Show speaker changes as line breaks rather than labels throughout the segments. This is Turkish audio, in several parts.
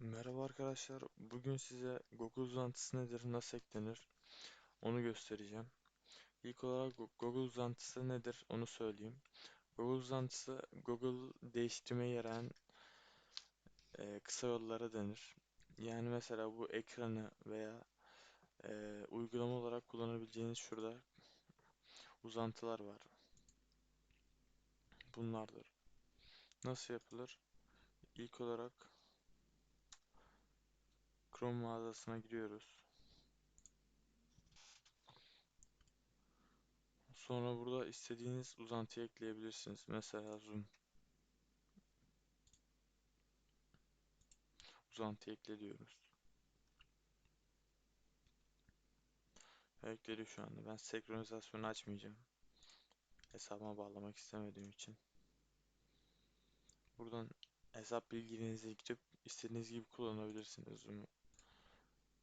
Merhaba arkadaşlar. Bugün size Google uzantısı nedir, nasıl eklenir onu göstereceğim. İlk olarak Go- Google uzantısı nedir onu söyleyeyim. Google uzantısı Google değiştirmeye yarayan e, kısa yollara denir. Yani mesela bu ekranı veya e, uygulama olarak kullanabileceğiniz şurada uzantılar var. Bunlardır. Nasıl yapılır? İlk olarak Chrome mağazasına giriyoruz. Sonra burada istediğiniz uzantıyı ekleyebilirsiniz. Mesela Zoom. Uzantı ekle diyoruz. Ekledi şu anda. Ben senkronizasyonu açmayacağım. Hesabıma bağlamak istemediğim için. Buradan hesap bilgilerinize girip istediğiniz gibi kullanabilirsiniz Zoom'u.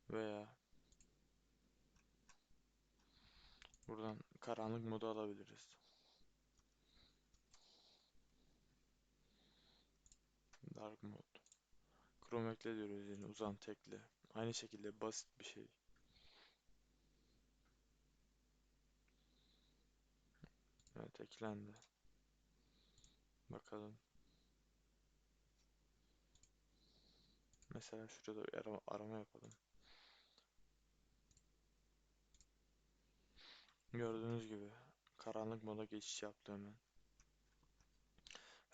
Veya buradan karanlık modu alabiliriz. Dark mode. Chrome ekle diyoruz yine uzantı ekle. Aynı şekilde basit bir şey. Evet eklendi. Bakalım. Mesela şurada bir arama, arama yapalım. Gördüğünüz gibi karanlık moda geçiş yaptı hemen.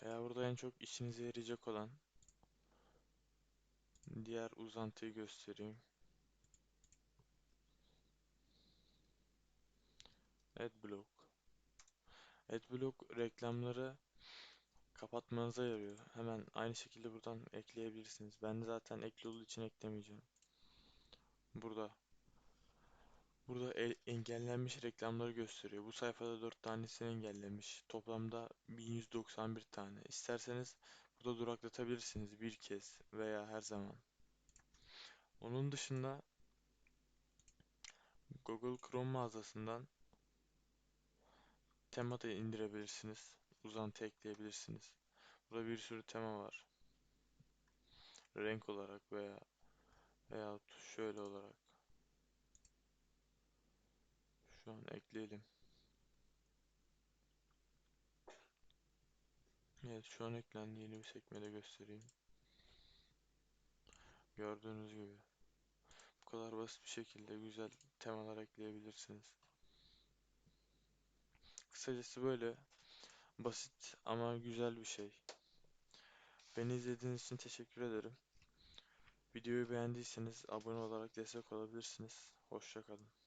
Veya burada en çok işinize yarayacak olan diğer uzantıyı göstereyim. Adblock. Adblock reklamları kapatmanıza yarıyor. Hemen aynı şekilde buradan ekleyebilirsiniz. Ben zaten ekli olduğu için eklemeyeceğim. Burada. Burada engellenmiş reklamları gösteriyor. Bu sayfada 4 tanesini engellemiş. Toplamda 1191 tane. İsterseniz burada duraklatabilirsiniz bir kez veya her zaman. Onun dışında Google Chrome mağazasından tema da indirebilirsiniz. Uzantı ekleyebilirsiniz. Burada bir sürü tema var. Renk olarak veya veyahut şöyle olarak. Şu an ekleyelim. Evet şu an eklendi. Yeni bir sekmede göstereyim. Gördüğünüz gibi. Bu kadar basit bir şekilde güzel temalar ekleyebilirsiniz. Kısacası böyle basit ama güzel bir şey. Beni izlediğiniz için teşekkür ederim. Videoyu beğendiyseniz abone olarak destek olabilirsiniz. Hoşça kalın.